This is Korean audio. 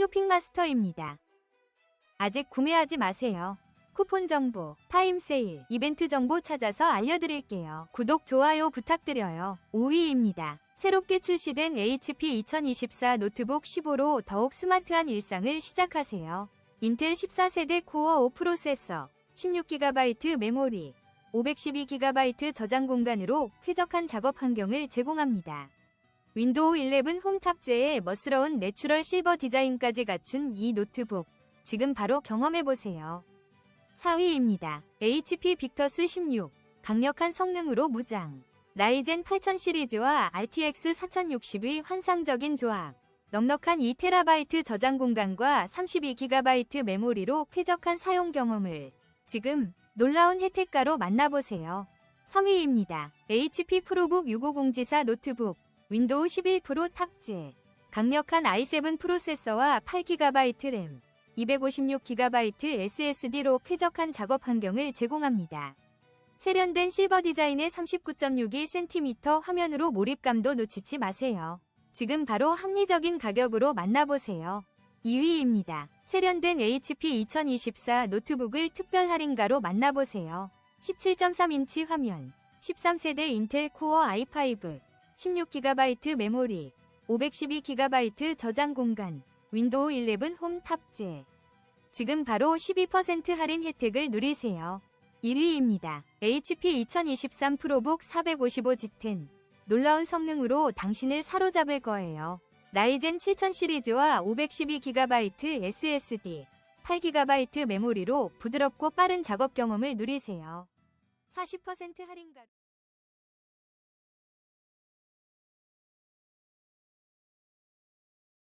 쇼핑마스터입니다. 아직 구매하지 마세요. 쿠폰 정보, 타임 세일, 이벤트 정보 찾아서 알려드릴게요. 구독, 좋아요 부탁드려요. 5위입니다. 새롭게 출시된 HP 2024 노트북 15로 더욱 스마트한 일상을 시작하세요. 인텔 14세대 코어 5 프로세서, 16GB 메모리, 512GB 저장 공간으로 쾌적한 작업 환경을 제공합니다. 윈도우 11 홈 탑재에 멋스러운 내추럴 실버 디자인까지 갖춘 이 노트북. 지금 바로 경험해보세요. 4위입니다. HP 빅터스 16. 강력한 성능으로 무장. 라이젠 8000 시리즈와 RTX 4060의 환상적인 조합. 넉넉한 2TB 저장 공간과 32GB 메모리로 쾌적한 사용 경험을 지금 놀라운 혜택가로 만나보세요. 3위입니다. HP 프로북 650 지사 노트북 윈도우 11 프로 탑재 강력한 i7 프로세서와 8GB 램 256GB SSD로 쾌적한 작업 환경을 제공합니다. 세련된 실버 디자인의 39.61cm 화면으로 몰입감도 놓치지 마세요. 지금 바로 합리적인 가격으로 만나보세요. 2위입니다. 세련된 HP 2024 노트북을 특별 할인가로 만나보세요. 17.3인치 화면, 13세대 인텔 코어 i5, 16GB 메모리, 512GB 저장 공간, 윈도우 11 홈 탑재. 지금 바로 12% 할인 혜택을 누리세요. 1위입니다. HP 2023 프로북 455G10. 놀라운 성능으로 당신을 사로잡을 거예요. 라이젠 7000 시리즈와 512GB SSD, 8GB 메모리로 부드럽고 빠른 작업 경험을 누리세요. 40% 할인가